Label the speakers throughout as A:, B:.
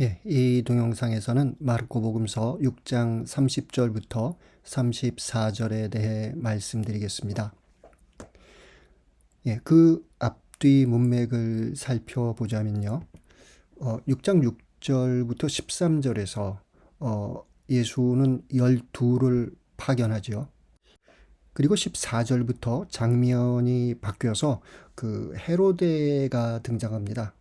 A: 예, 이 동영상에서는 마르코복음서 6장 30절부터 34절에 대해 말씀드리겠습니다. 예, 그 앞뒤 문맥을 살펴보자면요. 어, 6장 6절부터 13절에서 어, 예수는 12를 파견하죠. 그리고 14절부터 장면이 바뀌어서 그 헤로데가 등장합니다.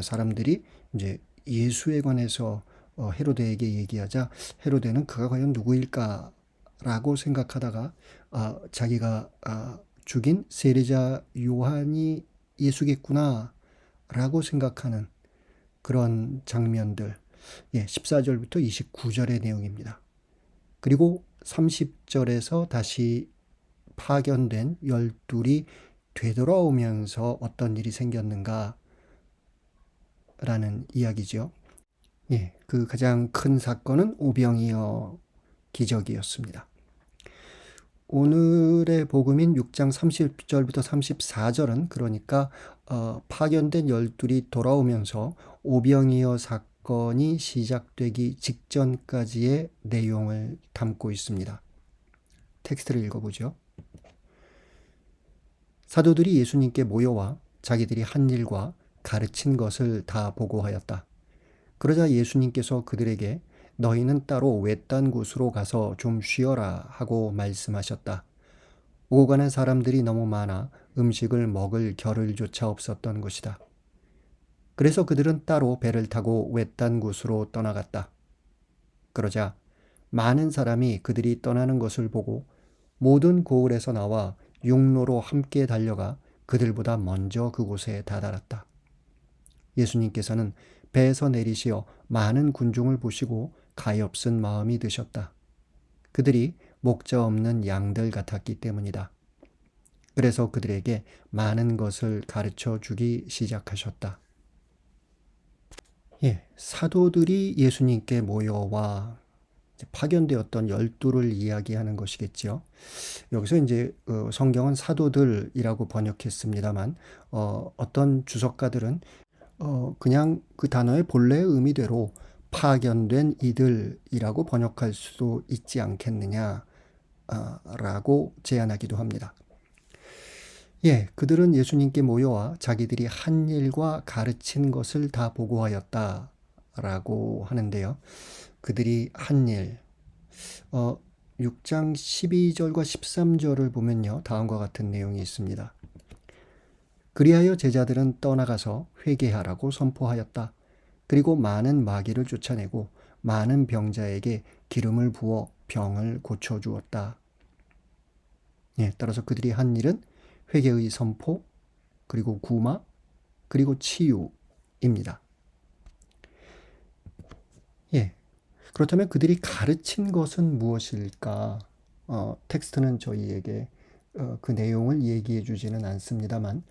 A: 사람들이 이제 예수에 관해서 어, 헤로데에게 얘기하자 헤로데는 그가 과연 누구일까라고 생각하다가 아, 자기가 아, 죽인 세례자 요한이 예수겠구나라고 생각하는 그런 장면들 예, 14절부터 29절의 내용입니다. 그리고 30절에서 다시 파견된 열둘이 되돌아오면서 어떤 일이 생겼는가 라는 이야기죠. 예, 그 가장 큰 사건은 오병이어 기적이었습니다. 오늘의 복음인 6장 30절부터 34절은 그러니까 어, 파견된 열둘이 돌아오면서 오병이어 사건이 시작되기 직전까지의 내용을 담고 있습니다. 텍스트를 읽어보죠. 사도들이 예수님께 모여와 자기들이 한 일과 가르친 것을 다 보고하였다. 그러자 예수님께서 그들에게 너희는 따로 외딴 곳으로 가서 좀 쉬어라 하고 말씀하셨다. 오고 가는 사람들이 너무 많아 음식을 먹을 겨를조차 없었던 것이다. 그래서 그들은 따로 배를 타고 외딴 곳으로 떠나갔다. 그러자 많은 사람이 그들이 떠나는 것을 보고 모든 고을에서 나와 육로로 함께 달려가 그들보다 먼저 그곳에 다다랐다. 예수님께서는 배에서 내리시어 많은 군중을 보시고 가엾은 마음이 드셨다. 그들이 목자 없는 양들 같았기 때문이다. 그래서 그들에게 많은 것을 가르쳐 주기 시작하셨다. 예, 사도들이 예수님께 모여와 파견되었던 열두를 이야기하는 것이겠죠. 여기서 이제 어, 성경은 사도들이라고 번역했습니다만 어, 어떤 주석가들은 어, 그냥 그 단어의 본래의 의미대로 파견된 이들이라고 번역할 수도 있지 않겠느냐, 아, 라고 제안하기도 합니다. 예, 그들은 예수님께 모여와 자기들이 한 일과 가르친 것을 다 보고하였다. 라고 하는데요. 그들이 한 일, 어, 6장 12절과 13절을 보면요. 다음과 같은 내용이 있습니다. 그리하여 제자들은 떠나가서 회개하라고 선포하였다. 그리고 많은 마귀를 쫓아내고 많은 병자에게 기름을 부어 병을 고쳐주었다. 예, 따라서 그들이 한 일은 회개의 선포, 그리고 구마, 그리고 치유입니다. 예. 그렇다면 그들이 가르친 것은 무엇일까? 어, 텍스트는 저희에게 어, 그 내용을 얘기해 주지는 않습니다만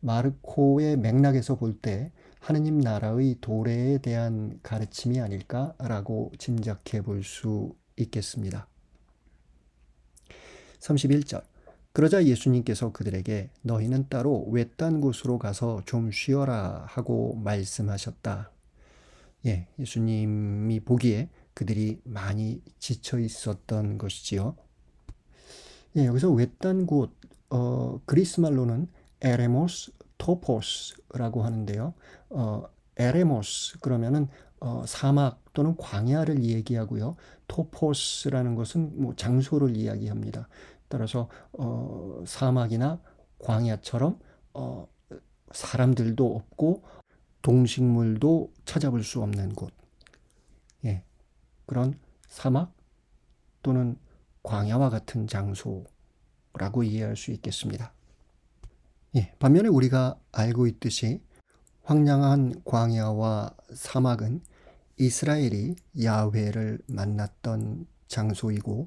A: 마르코의 맥락에서 볼 때 하느님 나라의 도래에 대한 가르침이 아닐까라고 짐작해 볼 수 있겠습니다. 31절 그러자 예수님께서 그들에게 너희는 따로 외딴 곳으로 가서 좀 쉬어라 하고 말씀하셨다. 예, 예수님이 보기에 그들이 많이 지쳐 있었던 것이지요. 예, 여기서 외딴 곳, 어, 그리스 말로는 에레모스 토포스라고 하는데요. 어, 에레모스 그러면은 어, 사막 또는 광야를 얘기하고요. 토포스라는 것은 뭐 장소를 이야기합니다. 따라서 어, 사막이나 광야처럼 어, 사람들도 없고 동식물도 찾아볼 수 없는 곳. 예. 그런 사막 또는 광야와 같은 장소라고 이해할 수 있겠습니다. 예, 반면에 우리가 알고 있듯이 황량한 광야와 사막은 이스라엘이 야훼를 만났던 장소이고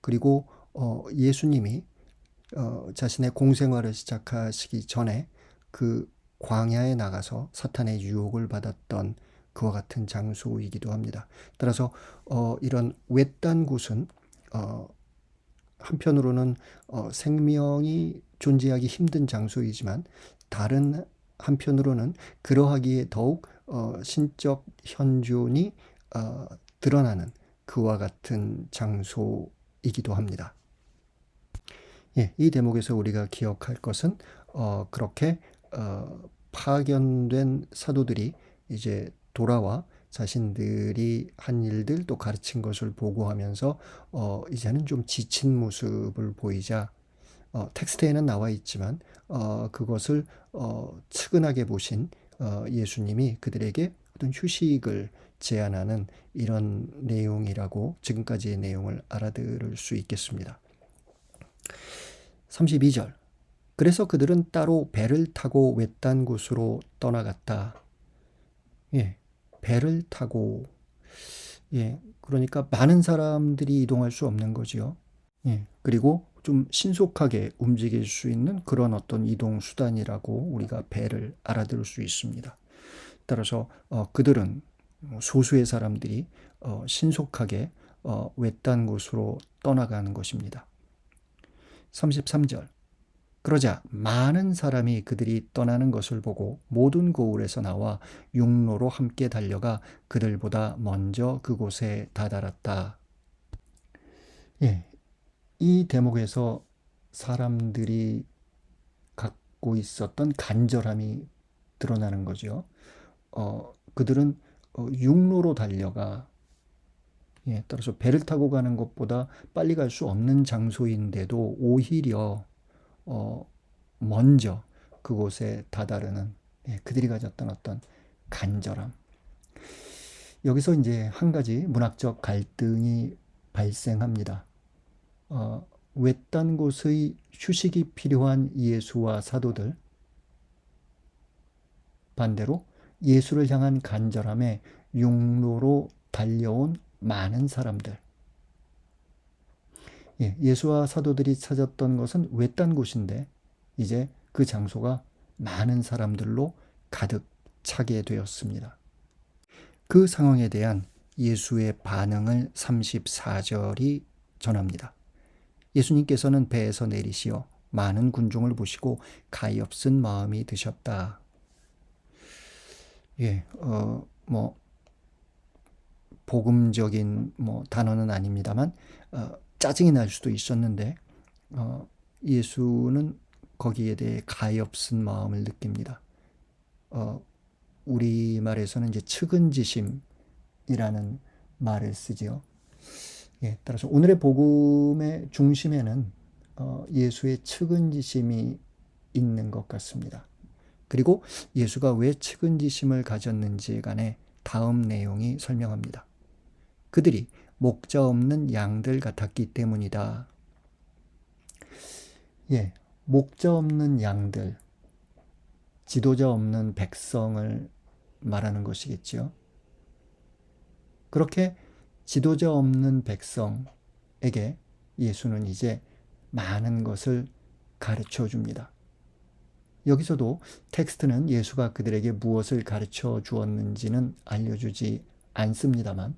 A: 그리고 어, 예수님이 어, 자신의 공생활을 시작하시기 전에 그 광야에 나가서 사탄의 유혹을 받았던 그와 같은 장소이기도 합니다. 따라서 어, 이런 외딴 곳은 어, 한편으로는 어, 생명이 존재하기 힘든 장소이지만 다른 한편으로는 그러하기에 더욱 어, 신적 현존이 어, 드러나는 그와 같은 장소이기도 합니다. 예, 이 대목에서 우리가 기억할 것은 어, 그렇게 어, 파견된 사도들이 이제 돌아와 자신들이 한 일들 또 가르친 것을 보고하면서 어, 이제는 좀 지친 모습을 보이자 어, 텍스트에는 나와 있지만 어, 그것을 어, 측은하게 보신 어, 예수님이 그들에게 어떤 휴식을 제안하는 이런 내용이라고 지금까지의 내용을 알아들을 수 있겠습니다. 32절. 그래서 그들은 따로 배를 타고 외딴 곳으로 떠나갔다. 예, 배를 타고, 예, 그러니까 많은 사람들이 이동할 수 없는 거지요. 예, 그리고 좀 신속하게 움직일 수 있는 그런 어떤 이동 수단이라고 우리가 배를 알아들을 수 있습니다. 따라서 어, 그들은 소수의 사람들이 어, 신속하게 어, 외딴 곳으로 떠나가는 것입니다. 33절. 그러자 많은 사람이 그들이 떠나는 것을 보고 모든 고을에서 나와 육로로 함께 달려가 그들보다 먼저 그곳에 다다랐다. 예, 이 대목에서 사람들이 갖고 있었던 간절함이 드러나는 거죠. 어, 그들은 어, 육로로 달려가 예, 따라서 배를 타고 가는 것보다 빨리 갈 수 없는 장소인데도 오히려 어, 먼저 그곳에 다다르는 예, 그들이 가졌던 어떤 간절함. 여기서 이제 한 가지 문학적 갈등이 발생합니다. 어, 외딴 곳의 휴식이 필요한 예수와 사도들, 반대로 예수를 향한 간절함에 육로로 달려온 많은 사람들. 예, 예수와 사도들이 찾았던 것은 외딴 곳인데 이제 그 장소가 많은 사람들로 가득 차게 되었습니다. 그 상황에 대한 예수의 반응을 34절이 전합니다. 예수님께서는 배에서 내리시어 많은 군중을 보시고 가엾은 마음이 드셨다. 예, 어, 뭐 복음적인 뭐 단어는 아닙니다만 어, 짜증이 날 수도 있었는데 어, 예수는 거기에 대해 가엾은 마음을 느낍니다. 어, 우리 말에서는 이제 측은지심이라는 말을 쓰지요. 예, 따라서 오늘의 복음의 중심에는 어, 예수의 측은지심이 있는 것 같습니다. 그리고 예수가 왜 측은지심을 가졌는지 간에 다음 내용이 설명합니다. 그들이 목자 없는 양들 같았기 때문이다. 예, 목자 없는 양들, 지도자 없는 백성을 말하는 것이겠죠. 그렇게 지도자 없는 백성에게 예수는 이제 많은 것을 가르쳐 줍니다. 여기서도 텍스트는 예수가 그들에게 무엇을 가르쳐 주었는지는 알려주지 않습니다만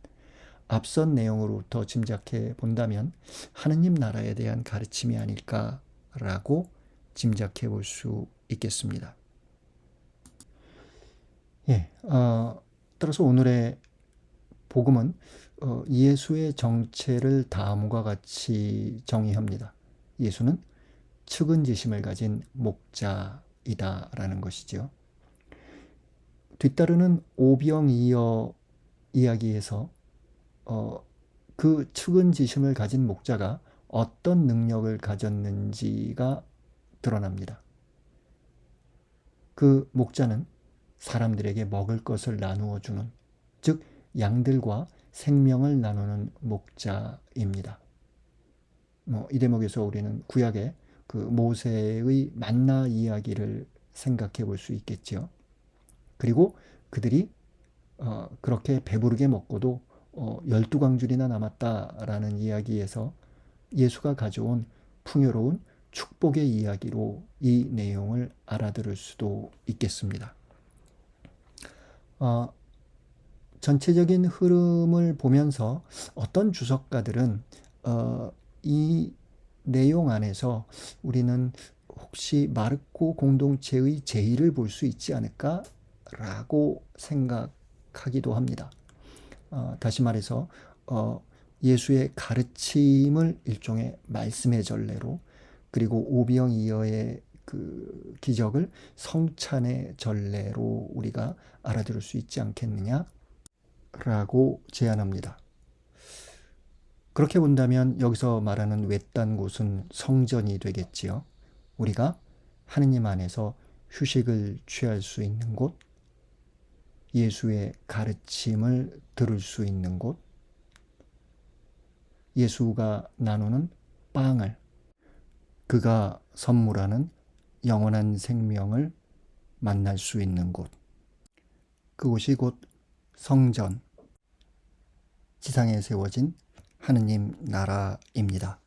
A: 앞선 내용으로부터 짐작해 본다면 하느님 나라에 대한 가르침이 아닐까라고 짐작해 볼 수 있겠습니다. 예, 어, 따라서 오늘의 복음은 어, 예수의 정체를 다음과 같이 정의합니다. 예수는 측은지심을 가진 목자이다라는 것이죠. 뒤따르는 오병이어 이야기에서 어, 그 측은 지심을 가진 목자가 어떤 능력을 가졌는지가 드러납니다. 그 목자는 사람들에게 먹을 것을 나누어 주는, 즉, 양들과 생명을 나누는 목자입니다. 뭐, 이 대목에서 우리는 구약의 그 모세의 만나 이야기를 생각해 볼 수 있겠죠. 그리고 그들이 어, 그렇게 배부르게 먹고도 어, 12광줄이나 남았다라는 이야기에서 예수가 가져온 풍요로운 축복의 이야기로 이 내용을 알아들을 수도 있겠습니다. 어, 전체적인 흐름을 보면서 어떤 주석가들은 어, 이 내용 안에서 우리는 혹시 마르코 공동체의 제의를 볼 수 있지 않을까? 라고 생각하기도 합니다. 어, 다시 말해서 어, 예수의 가르침을 일종의 말씀의 전례로 그리고 오병 이어의 그 기적을 성찬의 전례로 우리가 알아들을 수 있지 않겠느냐라고 제안합니다. 그렇게 본다면 여기서 말하는 외딴 곳은 성전이 되겠지요. 우리가 하느님 안에서 휴식을 취할 수 있는 곳, 예수의 가르침을 들을 수 있는 곳, 예수가 나누는 빵을, 그가 선물하는 영원한 생명을 만날 수 있는 곳. 그곳이 곧 성전, 지상에 세워진 하느님 나라입니다.